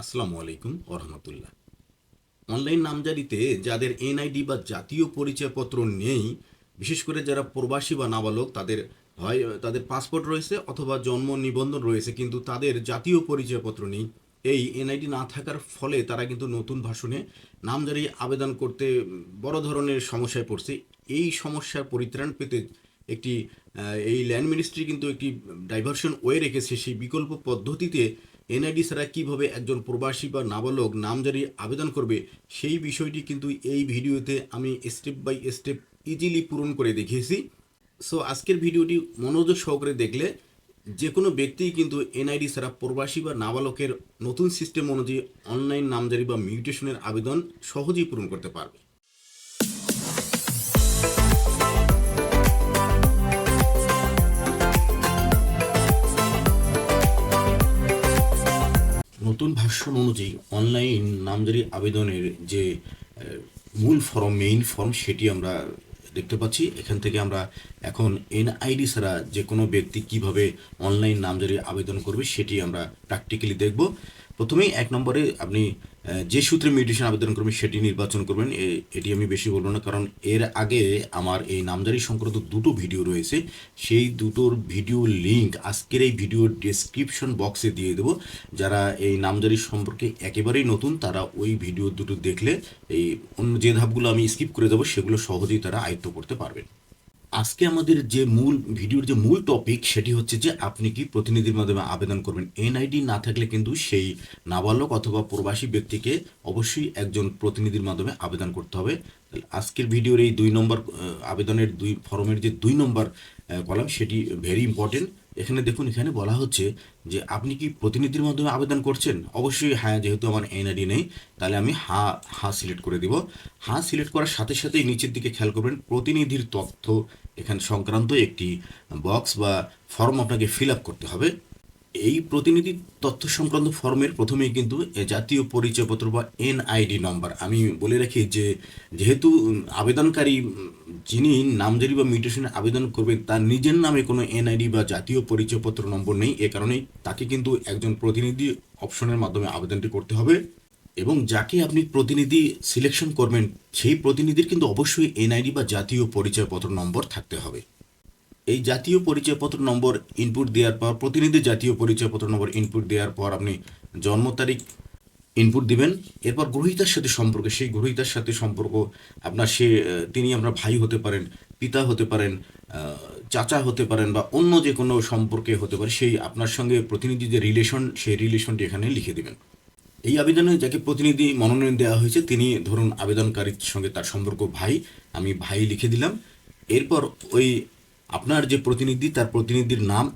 আসসালামু আলাইকুম ওরহামতুল্লাহ। অনলাইন নামজারিতে যাদের এনআইডি বা জাতীয় পরিচয়পত্র নেই, বিশেষ করে যারা প্রবাসী বা নাবালক, তাদের হয় তাদের পাসপোর্ট রয়েছে অথবা জন্ম নিবন্ধন রয়েছে, কিন্তু তাদের জাতীয় পরিচয়পত্র নেই। এই এনআইডি না থাকার ফলে তারা কিন্তু নতুন ভাষণে নামজারি আবেদন করতে বড় ধরনের সমস্যায় পড়ছে। এই সমস্যার পরিত্রাণ পেতে একটি এই ল্যান্ড মিনিস্ট্রি কিন্তু একটি ডাইভারশন ওয়ে রেখেছে। সেই বিকল্প পদ্ধতিতে এনআইডি ছাড়া কীভাবে একজন প্রবাসী বা নাবালক নামজারি আবেদন করবে, সেই বিষয়টি কিন্তু এই ভিডিওতে আমি স্টেপ বাই স্টেপ ইজিলি পূরণ করে দেখিয়েছি। সো আজকের ভিডিওটি মনোযোগ সহকারে দেখলে যে কোনো ব্যক্তিই কিন্তু এনআইডি ছাড়া প্রবাসী বা নাবালকের নতুন সিস্টেম অনুযায়ী অনলাইন নামজারি বা মিউটেশনের আবেদন সহজেই পূরণ করতে পারবে। নতুন ভার্সন অনুযায়ী অনলাইন নামজারি আবেদনের যে মূল ফর্ম মেইন ফর্ম সেটি আমরা দেখতে পাচ্ছি। এখান থেকে আমরা এখন এনআইডি ছাড়া যে কোনো ব্যক্তি কীভাবে অনলাইন নামজারি আবেদন করবে সেটি আমরা প্র্যাকটিক্যালি দেখব। প্রথমেই এক নম্বরে আপনি যে সূত্রে মিউটেশন আবেদন করবেন, সেটি নির্বাচন করবেন এটি আমি বেশি বলব না, কারণ এর আগে আমার এই নামজারি সংক্রান্ত দুটো ভিডিও রয়েছে। সেই দুটোর ভিডিও লিংক আজকের এই ভিডিওর ডেসক্রিপশন বক্সে দিয়ে দেবো। যারা এই নামজারি সম্পর্কে একেবারেই নতুন, তারা ওই ভিডিও দুটো দেখলে এই অন্য যে ধাপগুলো আমি স্কিপ করে দেবো, সেগুলো সহজেই তারা আয়ত্ত করতে পারবেন। আজকে আমাদের যে মূল ভিডিওর যে মূল টপিক সেটি হচ্ছে যে আপনি কি প্রতিনিধির মাধ্যমে আবেদন করবেন? এনআইডি না থাকলে কিন্তু সেই নাবালক অথবা প্রবাসী ব্যক্তিকে অবশ্যই একজন প্রতিনিধির মাধ্যমে আবেদন করতে হবে। আজকের ভিডিওর এই দুই নম্বর আবেদনের দুই, ফর্মের যে দুই নম্বর কলাম সেটি ভেরি ইম্পর্টেন্ট এখানে দেখুন, এখানে বলা হচ্ছে যে, আপনি কি প্রতিনিধির মাধ্যমে আবেদন করছেন? অবশ্যই হ্যাঁ যেহেতু আমার এনআইডি নেই, তাহলে আমি হা হা সিলেক্ট করে দিব। হা সিলেক্ট করার সাথে সাথেই নিচের দিকে খেয়াল করবেন, প্রতিনিধির তথ্য এখানে সংক্রান্ত একটি বক্স বা ফর্ম আপনাকে ফিল আপ করতে হবে। এই প্রতিনিধি তথ্য সংক্রান্ত ফর্মের প্রথমেই কিন্তু জাতীয় পরিচয়পত্র বা এনআইডি নম্বর। আমি বলে রাখি যে, যেহেতু আবেদনকারী যিনি নামজারি বা মিউটেশনে আবেদন করবেন, তার নিজের নামে কোনো এনআইডি বা জাতীয় পরিচয়পত্র নম্বর নেই। এ কারণেই তাকে কিন্তু একজন প্রতিনিধি অপশনের মাধ্যমে আবেদনটি করতে হবে এবং যাকে আপনি প্রতিনিধি সিলেকশন করবেন, সেই প্রতিনিধির কিন্তু অবশ্যই এনআইডি বা জাতীয় পরিচয়পত্র নম্বর থাকতে হবে। এই জাতীয় পরিচয়পত্র নম্বর ইনপুট দেওয়ার পর, প্রতিনিধি জাতীয় পরিচয়পত্র নম্বর ইনপুট দেওয়ার পর আপনি জন্ম তারিখ ইনপুট দিবেন। এরপর গ্রহীতার সাথে সম্পর্ক, সেই গ্রহীতার সাথে সম্পর্ক আপনার সে তিনি আপনার ভাই হতে পারেন, পিতা হতে পারেন চাচা হতে পারেন বা অন্য যে কোনো সম্পর্কে হতে পারে, সেই আপনার সঙ্গে প্রতিনিধি যে রিলেশন সেই রিলেশনটি এখানে লিখে দিবেন। এই আবেদনে যাকে প্রতিনিধি মনোনয়ন দেওয়া হয়েছে, তিনি ধরুন আবেদনকারীর সঙ্গে তার সম্পর্ক ভাই, আমি ভাই লিখে দিলাম। এরপর ওই আপনার যে প্রতিনিধি, তার প্রতিনিধির নাম,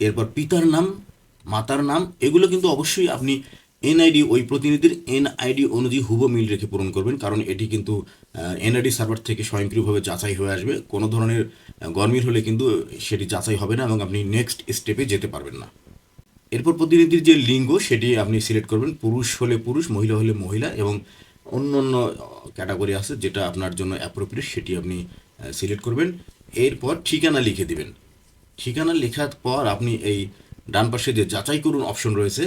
এরপর পিতার নাম, মাতার নাম, এগুলো কিন্তু অবশ্যই আপনি এনআইডি ওই প্রতিনিধির এনআইডি অনুযায়ী হুব মিল রেখে পূরণ করবেন, কারণ এটি কিন্তু এনআইডি সার্ভার থেকে স্বয়ংক্রিয়ভাবে যাচাই হয়ে আসবে। কোনো ধরনের গরমিল হলে কিন্তু সেটি যাচাই হবে না এবং আপনি নেক্সট স্টেপে যেতে পারবেন না। এরপর প্রতিনিধির যে লিঙ্গ, সেটি আপনি সিলেক্ট করবেন। পুরুষ হলে পুরুষ, মহিলা হলে মহিলা এবং অন্য অন্য ক্যাটাগরি আছে যেটা আপনার জন্য অ্যাপ্রোপ্রিয়েট সেটি আপনি সিলেক্ট করবেন। এরপর ঠিকানা লিখে দিবেন। ঠিকানা লেখার পর আপনি এই ডান পাশে যে যাচাই করুন অপশন রয়েছে,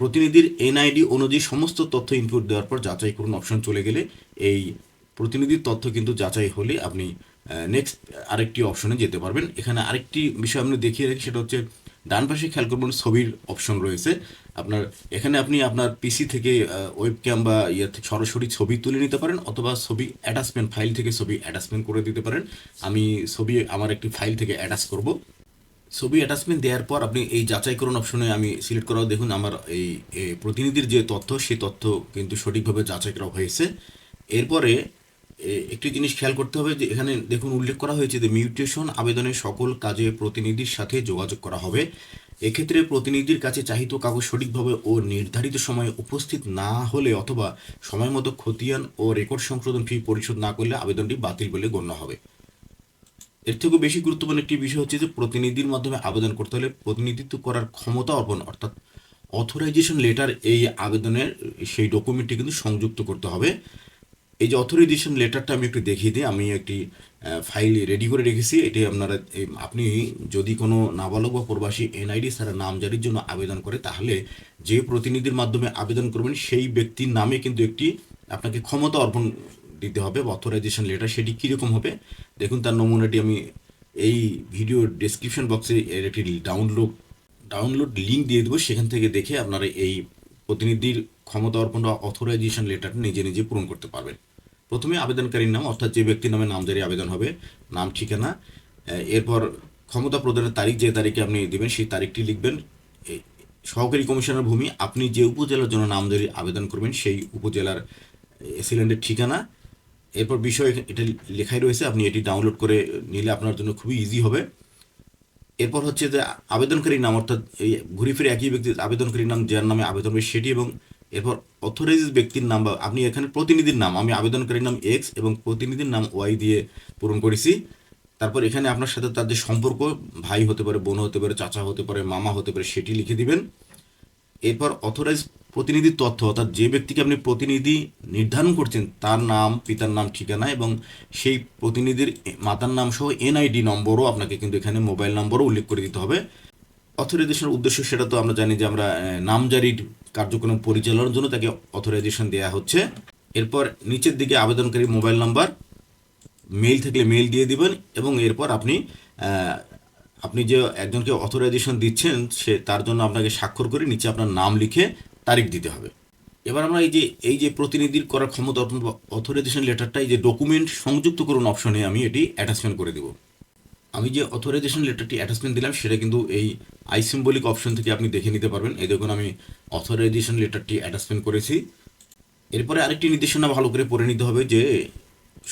প্রতিনিধির এনআইডি অনুযায়ী সমস্ত তথ্য ইনপুট দেওয়ার পর যাচাই করুন অপশন চলে গেলে। এই প্রতিনিধির তথ্য কিন্তু যাচাই হলে আপনি নেক্সট আরেকটি অপশনে যেতে পারবেন। এখানে আরেকটি বিষয় আপনি দেখিয়ে রাখি, সেটা হচ্ছে ডান পাশে খেয়াল করবেন ছবির অপশন রয়েছে। আপনার, এখানে আপনি আপনার পিসি থেকে ওয়েব ক্যাম বা ইয়ে থেকে সরাসরি ছবি তুলে নিতে পারেন অথবা ছবি অ্যাটাচমেন্ট ফাইল থেকে ছবি অ্যাটাচমেন্ট করে দিতে পারেন। আমি ছবি, আমার একটি ফাইল থেকে অ্যাটাচ করব। ছবি অ্যাটাচমেন্ট দেওয়ার পর আপনি এই যাচাইকরণ অপশনে আমি সিলেক্ট করাও দেখুন আমার এই প্রতিনিধির যে তথ্য, সেই তথ্য কিন্তু সঠিকভাবে যাচাই করা হয়েছে। এরপরে একটি জিনিস খেয়াল করতে হবে যে এখানে দেখুন উল্লেখ করা হয়েছে যে মিউটেশন আবেদনের সকল কাজে প্রতিনিধির সাথে যোগাযোগ করা হবে। এক্ষেত্রে প্রতিনিধির কাছে চাহিত কাগজ সঠিকভাবে ও নির্ধারিত সময়ে উপস্থিত না হলে অথবা সময় মতো খতিয়ান ও রেকর্ড সংশোধন ফি পরিশোধ না করলে আবেদনটি বাতিল বলে গণ্য হবে। এর থেকেও বেশি গুরুত্বপূর্ণ একটি বিষয় হচ্ছে যে প্রতিনিধির মাধ্যমে আবেদন করতে হলে প্রতিনিধিত্ব করার ক্ষমতা অর্পণ, অর্থাৎ অথরাইজেশন লেটার এই আবেদনের সেই ডকুমেন্টটি কিন্তু সংযুক্ত করতে হবে। এই যে অথরাইজেশন লেটারটা আমি একটু দেখিয়ে দিই, আমি একটি ফাইল রেডি করে রেখেছি। এটি আপনারা আপনি যদি কোনো নাবালক বা প্রবাসী এনআইডি ছাড়া নামজারির জন্য আবেদন করে, তাহলে যে প্রতিনিধির মাধ্যমে আবেদন করবেন, সেই ব্যক্তির নামে কিন্তু একটি আপনাকে ক্ষমতা অর্পণ দিতে হবে অথরাইজেশন লেটার সেটি কীরকম হবে, দেখুন তার নমুনাটি আমি এই ভিডিও ডেসক্রিপশন বক্সে এর একটি ডাউনলোড ডাউনলোড লিঙ্ক দিয়ে দেবো, সেখান থেকে দেখে আপনারা এই প্রতিনিধির ক্ষমতা অর্পণ বা অথরাইজেশন লেটারটা নিজে নিজে পূরণ করতে পারবেন। প্রথমে আবেদনকারীর নাম, অর্থাৎ যে ব্যক্তির নামে নামজারি আবেদন হবে, নাম, ঠিকানা এরপর ক্ষমতা প্রদানের তারিখ যে তারিখে আপনি দেবেন, সেই তারিখটি লিখবেন। সহকারী কমিশনার ভূমি, আপনি যে উপজেলার জন্য নামজারি আবেদন করবেন, সেই উপজেলার এসিল্যান্ডের ঠিকানা। এরপর বিষয় এটা লেখাই রয়েছে, আপনি এটি ডাউনলোড করে নিলে আপনার জন্য খুবই ইজি হবে। এরপর হচ্ছে যে আবেদনকারীর নাম, অর্থাৎ এই ঘুরে ফিরে একই ব্যক্তির আবেদনকারীর নাম, যার নামে আবেদন হবে সেটি এবং এরপর অথরাইজ ব্যক্তির নাম বা আপনি এখানে প্রতিনিধির নাম, আমি আবেদনকারীর নাম এক্স এবং প্রতিনিধির নাম ওয়াই দিয়ে পূরণ করেছি। তারপর এখানে আপনার সাথে তার যে সম্পর্ক, ভাই হতে পারে, বোন হতে পারে, চাচা হতে পারে, মামা হতে পারে, সেটি লিখে দিবেন। এরপর অথরাইজ প্রতিনিধির তথ্য, অর্থাৎ যে ব্যক্তিকে আপনি প্রতিনিধি নির্ধারণ করছেন, তার নাম, পিতার নাম, ঠিকানা এবং সেই প্রতিনিধির মাতার নাম সহ এনআইডি নম্বরও আপনাকে কিন্তু এখানে মোবাইল নম্বরও উল্লেখ করে দিতে হবে। অথরাইজেশনের উদ্দেশ্য সেটা তো আমরা জানি যে আমরা নামজারির কার্যক্রম পরিচালনার জন্য তাকে অথরাইজেশন দেওয়া হচ্ছে। এরপর নিচের দিকে আবেদনকারী মোবাইল নাম্বার মেইল থাকলে মেইল দিয়ে দিবেন এবং এরপর আপনি আপনি যে একজনকে অথরাইজেশন দিচ্ছেন, সে তার জন্য আপনাকে স্বাক্ষর করে নিচে আপনার নাম লিখে তারিখ দিতে হবে। এবার আমরা এই যে এই যে প্রতিনিধির করার ক্ষমতা অথরাইজেশন লেটারটা এই যে ডকুমেন্ট সংযুক্ত করুন অপশনে আমি এটি অ্যাটাচমেন্ট করে দেবো। আমি যে অথরাইজেশন লেটারটি অ্যাটাচমেন্ট দিলাম, সেটা কিন্তু এই আই সিম্বলিক অপশন থেকে আপনি দেখে নিতে পারবেন। এই দেখুন, আমি অথরাইজেশন লেটারটি অ্যাটাচমেন্ট করেছি। এরপরে আরেকটি নির্দেশনা ভালো করে পড়ে নিতে হবে যে,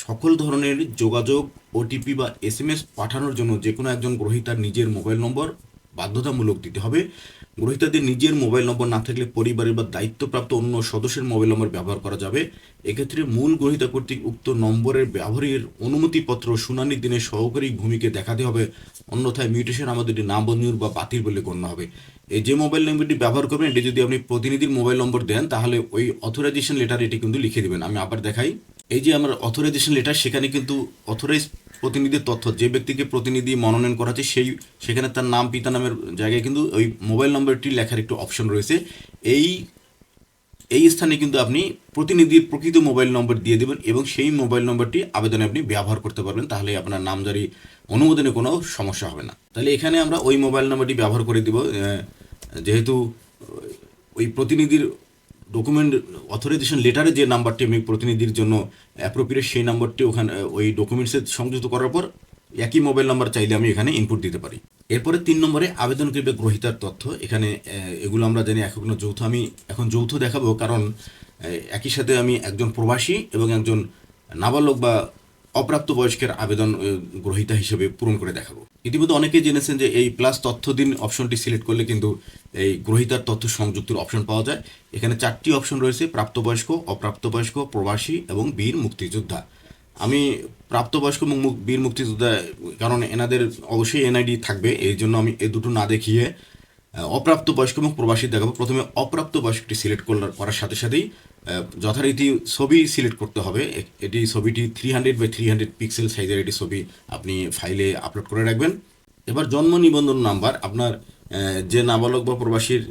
সকল ধরনের যোগাযোগ ওটিপি বা এস এম এস পাঠানোর জন্য যে কোনো একজন গ্রহীতার নিজের মোবাইল নম্বর বাধ্যতামূলক দিতে হবে। গ্রহীতাদের নিজের মোবাইল নম্বর না থাকলে পরিবারের বা দায়িত্বপ্রাপ্ত অন্য সদস্যের মোবাইল নম্বর ব্যবহার করা যাবে। এক্ষেত্রে মূল গ্রহীতা কর্তৃক উক্ত নম্বরের ব্যবহারের অনুমতিপত্র শুনানির দিনে সহকারী ভূমিকে দেখাতে হবে। অন্যথায় মিউটেশন আমাদের এটি নামঞ্জুর বা বাতিল বলে গণ্য হবে। এই যে মোবাইল নম্বরটি ব্যবহার করবেন, এটি যদি আপনি প্রতিনিধির মোবাইল নম্বর দেন, তাহলে ওই অথরাইজেশন লেটার এটি কিন্তু লিখে দেবেন। আমি আবার দেখাই। এই যে আমার অথরাইজেশন লেটার সেখানে কিন্তু অথরাইজ প্রতিনিধির তথ্য। যে ব্যক্তিকে প্রতিনিধি মনোনয়ন করা হচ্ছে সেই, সেখানে তার নাম, পিতা নামের জায়গায় কিন্তু ওই মোবাইল নম্বরটি লেখার একটু অপশন রয়েছে। এই এই স্থানে কিন্তু আপনি প্রতিনিধির প্রকৃত মোবাইল নম্বর দিয়ে দেবেন এবং সেই মোবাইল নম্বরটি আবেদনে আপনি ব্যবহার করতে পারবেন, তাহলে আপনার নামজারি অনুমোদনে কোনো সমস্যা হবে না। তাহলে এখানে আমরা ওই মোবাইল নম্বরটি ব্যবহার করে দিব যেহেতু ওই প্রতিনিধির ডকুমেন্ট অথরাইজেশন লেটারে যে নাম্বারটি আমি প্রতিনিধির জন্য অ্যাপ্রোপ্রিয়েট সেই নাম্বারটি ওখানে, ওই ডকুমেন্টসে সংযুক্ত করার পর একই মোবাইল নাম্বার চাইলে আমি এখানে ইনপুট দিতে পারি। এরপরে তিন নম্বরে আবেদন করবে গ্রহিতার তথ্য। এখানে এগুলো আমরা জানি এখন যৌথ। আমি এখন যৌথ দেখাবো কারণ একই সাথে আমি একজন প্রবাসী এবং একজন নাবালক বা অপ্রাপ্ত বয়স্কের আবেদন গ্রহীতা হিসেবে পূরণ করে দেখাবো। ইতিমধ্যে অনেকেই জেনেছেন যে এই প্লাস তথ্য দিন অপশনটি সিলেক্ট করলে কিন্তু এই গ্রহীতার তথ্য সংযুক্তের অপশন পাওয়া যায়। এখানে চারটি অপশন রয়েছে প্রাপ্তবয়স্ক অপ্রাপ্তবয়স্ক প্রবাসী এবং বীর মুক্তিযোদ্ধা। আমি প্রাপ্তবয়স্ক এবং বীর মুক্তিযোদ্ধা কারণ এনাদের অবশ্যই এনআইডি থাকবে এই জন্য আমি এই দুটো না দেখিয়ে আহ, অপ্রাপ্ত বয়স্ক এবং প্রবাসী দেখাবো। প্রথমে অপ্রাপ্ত বয়স্কটি সিলেক্ট করার সাথে সাথেই যথারীতি ছবি সিলেক্ট করতে হবে। এটি ছবিটি three hundred by three hundred pixel সাইজের এটি ছবি আপনি ফাইলে আপলোড করে রাখবেন। এবার জন্ম নিবন্ধন নাম্বার আপনার যে নাবালক বা প্রবাসীর,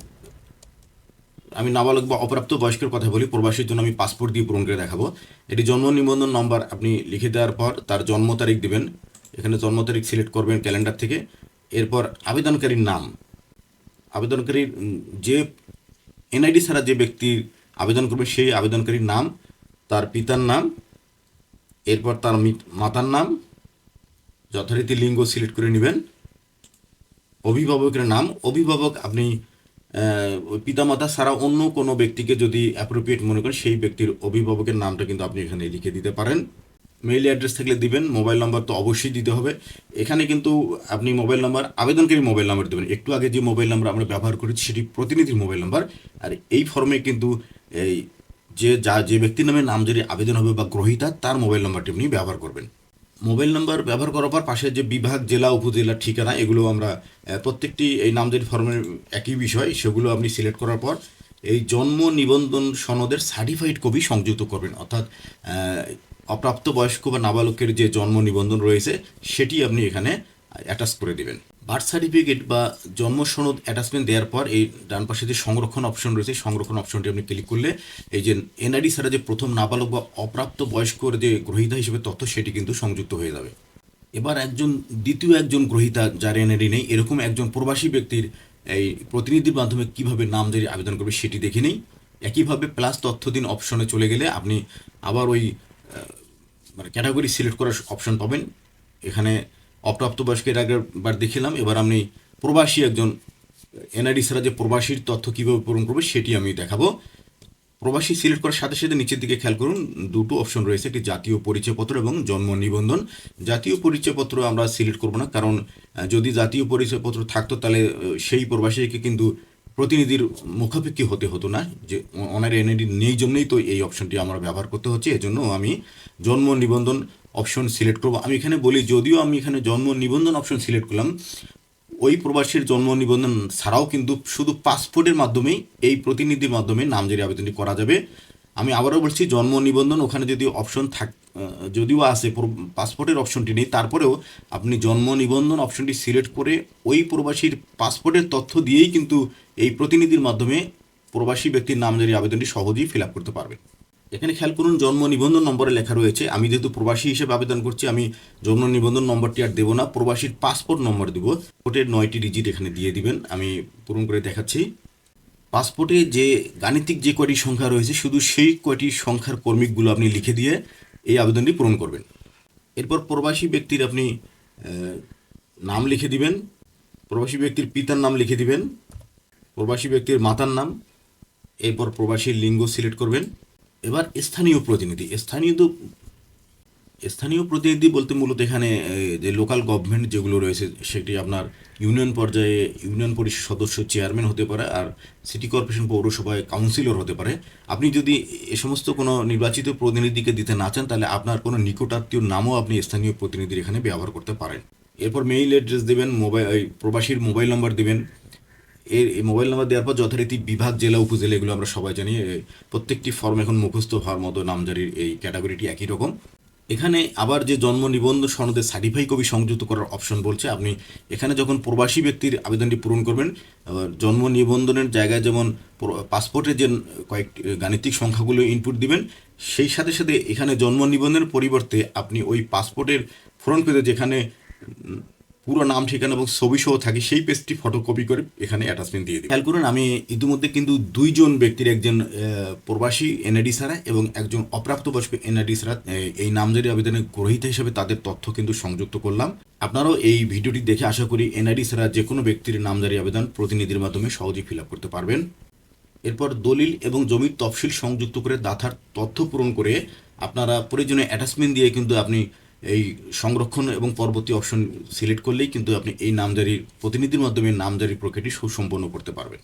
আমি নাবালক বা অপ্রাপ্ত বয়স্কের কথা বলি, প্রবাসীর জন্য আমি পাসপোর্ট দিয়ে পূরণ করে দেখাবো। এটি জন্ম নিবন্ধন নম্বর আপনি লিখে দেওয়ার পর তার জন্ম তারিখ দেবেন। এখানে জন্ম তারিখ সিলেক্ট করবেন ক্যালেন্ডার থেকে। এরপর আবেদনকারীর নাম। আবেদনকারীর যে এনআইডি ছাড়া যে ব্যক্তির আবেদন করবে সেই আবেদনকারীর নাম, তার পিতার নাম, এরপর তার মাতার নাম, যথারীতি লিঙ্গ সিলেক্ট করে নেবেন। অভিভাবকের নাম, অভিভাবক আপনি পিতামাতা ছাড়া অন্য কোনো ব্যক্তিকে যদি অ্যাপ্রোপ্রিয়েট মনে করেন, সেই ব্যক্তির অভিভাবকের নামটা কিন্তু আপনি এখানে লিখে দিতে পারেন। মেইল অ্যাড্রেস থাকলে দিবেন, মোবাইল নাম্বার তো অবশ্যই দিতে হবে। এখানে কিন্তু আপনি মোবাইল নাম্বার, আবেদনকারী মোবাইল নাম্বার দেবেন। একটু আগে যে মোবাইল নাম্বার আমরা ব্যবহার করেছি, সেটি প্রতিনিধির মোবাইল নাম্বার। আর এই ফর্মে কিন্তু এই যে যা, যে ব্যক্তির নামে নামজারি আবেদন হবে বা গ্রহীতা, তার মোবাইল নাম্বারটি আপনি ব্যবহার করবেন। মোবাইল নাম্বার ব্যবহার করার পর পাশে যে বিভাগ, জেলা, উপজেলা ঠিকানা, এগুলো আমরা প্রত্যেকটি এই নামজারি ফর্মের একই বিষয়, সেগুলো আপনি সিলেক্ট করার পর এই জন্ম নিবন্ধন সনদের সার্টিফাইড কপি সংযুক্ত করবেন। অর্থাৎ অপ্রাপ্তবয়স্ক বা নাবালকের যে জন্ম নিবন্ধন রয়েছে, সেটি আপনি এখানে অ্যাটাচ করে দেবেন। বার্থ সার্টিফিকেট বা জন্ম সনদ অ্যাটাচমেন্ট দেওয়ার পর এই ডান পাশে যে সংরক্ষণ অপশন রয়েছে সংরক্ষণ অপশনটি আপনি ক্লিক করলে এই যে এনআইডি ছাড়া যে প্রথম নাবালক বা অপ্রাপ্ত বয়স্কর যে গ্রহীতা হিসেবে তথ্য সেটি কিন্তু সংযুক্ত হয়ে যাবে। এবার একজন, দ্বিতীয় একজন গ্রহীতা যার এনআইডি নেই, এরকম একজন প্রবাসী ব্যক্তির এই প্রতিনিধির মাধ্যমে কীভাবে নামজারি আবেদন করবে সেটি দেখে নেই। একইভাবে প্লাস তথ্য দিন অপশনে চলে গেলে আপনি আবার ওই মানে ক্যাটাগরি সিলেক্ট করার অপশন পাবেন। এখানে অপ্রাপ্তবয়স্কের আগেরবার দেখিলাম, এবার আপনি প্রবাসী একজন, এনআইডি ছাড়া যে প্রবাসীর তথ্য কীভাবে পূরণ করবে সেটি আমি দেখাবো। প্রবাসী সিলেক্ট করার সাথে সাথে নিচের দিকে খেয়াল করুন, দুটো অপশন রয়েছে, একটি জাতীয় পরিচয়পত্র এবং জন্ম নিবন্ধন। জাতীয় পরিচয়পত্র আমরা সিলেক্ট করব না, কারণ যদি জাতীয় পরিচয়পত্র থাকতো, তাহলে সেই প্রবাসীকে কিন্তু প্রতিনিধির মুখাপেক্ষি হতে হতো না। যে ওনার এনআইডি নেই জন্যই তো এই অপশনটি আমরা ব্যবহার করতে হচ্ছে। এজন্য আমি জন্ম নিবন্ধন অপশন সিলেক্ট করব। আমি এখানে বলি, যদিও আমি এখানে জন্ম নিবন্ধন অপশন সিলেক্ট করলাম, ওই প্রবাসীর জন্ম নিবন্ধন ছাড়াও কিন্তু শুধু পাসপোর্টের মাধ্যমেই, এই প্রতিনিধির মাধ্যমে নামজারি আবেদনটি করা যাবে। আমি আবারও বলছি, জন্ম নিবন্ধন ওখানে যদি অপশন থাক যদিও আছে পাসপোর্টের অপশনটি নেই, তারপরেও আপনি জন্ম নিবন্ধন অপশনটি সিলেক্ট করে ওই প্রবাসীর পাসপোর্টের তথ্য দিয়েই কিন্তু এই প্রতিনিধির মাধ্যমে প্রবাসী ব্যক্তির নামজারি আবেদনটি সহজেই ফিল আপ করতে পারবেন। এখানে খেয়াল করুন, জন্ম নিবন্ধন নম্বরে লেখা রয়েছে। আমি যেহেতু প্রবাসী হিসেবে আবেদন করছি, আমি জন্ম নিবন্ধন নম্বরটি আর দেবো না, প্রবাসীর পাসপোর্ট নম্বর দেবো। পাসপোর্টের নয়টি ডিজিট এখানে দিয়ে দিবেন, আমি পূরণ করে দেখাচ্ছি। পাসপোর্টে যে গাণিতিক যে কয়টি সংখ্যা রয়েছে, শুধু সেই কয়টি সংখ্যার কর্মিকগুলো আপনি লিখে দিয়ে এই আবেদনটি পূরণ করবেন। এরপর প্রবাসী ব্যক্তির আপনি নাম লিখে দিবেন, প্রবাসী ব্যক্তির পিতার নাম লিখে দিবেন, প্রবাসী ব্যক্তির মাতার নাম, এরপর প্রবাসীর লিঙ্গ সিলেক্ট করবেন। এবার স্থানীয় প্রতিনিধি, স্থানীয় তো, স্থানীয় প্রতিনিধি বলতে মূলত এখানে যে লোকাল গভর্নমেন্ট যেগুলো রয়েছে, সেটি আপনার ইউনিয়ন পর্যায়ে ইউনিয়ন পরিষদ সদস্য চেয়ারম্যান হতে পারে আর সিটি কর্পোরেশন পৌরসভায় কাউন্সিলর হতে পারে। আপনি যদি এ সমস্ত কোনো নির্বাচিত প্রতিনিধিকে দিতে না চান, তাহলে আপনার কোনো নিকটাত্মীয় নামও আপনি স্থানীয় প্রতিনিধির এখানে ব্যবহার করতে পারেন। এরপর মেইল অ্যাড্রেস দেবেন মোবাইল প্রবাসীর মোবাইল নম্বর দেবেন এর এই মোবাইল নাম্বার দেওয়ার পর যথারীতি বিভাগ, জেলা, উপজেলা, এগুলো আমরা সবাই জানি প্রত্যেকটি ফর্ম এখন মুখস্থ হওয়ার মতো নামজারির এই ক্যাটাগরিটি একই রকম। এখানে আবার যে জন্ম নিবন্ধন সনদের সার্টিফাই কপি সংযুক্ত করার অপশন বলছে, আপনি এখানে যখন প্রবাসী ব্যক্তির আবেদনটি পূরণ করবেন জন্ম নিবন্ধনের জায়গায় যেমন প্র- পাসপোর্টের যে কয়েকটি গাণিতিক সংখ্যাগুলো ইনপুট দিবেন, সেই সাথে সাথে এখানে জন্ম নিবন্ধনের পরিবর্তে আপনি ওই পাসপোর্টের ফ্রন্ট পেজে যেখানে পুরো নাম ঠিকানা এবং ছবি সহ থাকে সেই পেজটি ফটোকপি করে এখানে অ্যাটাচমেন্ট দিয়ে দিই খেয়াল করুন আমি ইতিমধ্যে কিন্তু দুইজন ব্যক্তির একজন প্রবাসী এনআইডি ছাড়া এবং একজন অপ্রাপ্তবয়স্ক এনআইডি আহ, এই নামজারি আবেদনের গ্রহীতা হিসেবে তাদের তথ্য কিন্তু সংযুক্ত করলাম। আপনারাও এই ভিডিওটি দেখে আশা করি এনআইডি ছাড়া যে কোনো ব্যক্তির নামজারি আবেদন প্রতিনিধির মাধ্যমে সহজেই ফিল আপ করতে পারবেন। এরপর দলিল এবং জমির তফসিল সংযুক্ত করে দাতার তথ্য পূরণ করে আপনারা প্রয়োজনীয় অ্যাটাচমেন্ট দিয়ে কিন্তু আপনি এই সংরক্ষণ এবং পরবর্তী অপশন সিলেক্ট করলেই কিন্তু আপনি এই নামজারির, প্রতিনিধির মাধ্যমে নামজারি প্রক্রিয়াটি সুসম্পন্ন করতে পারবেন।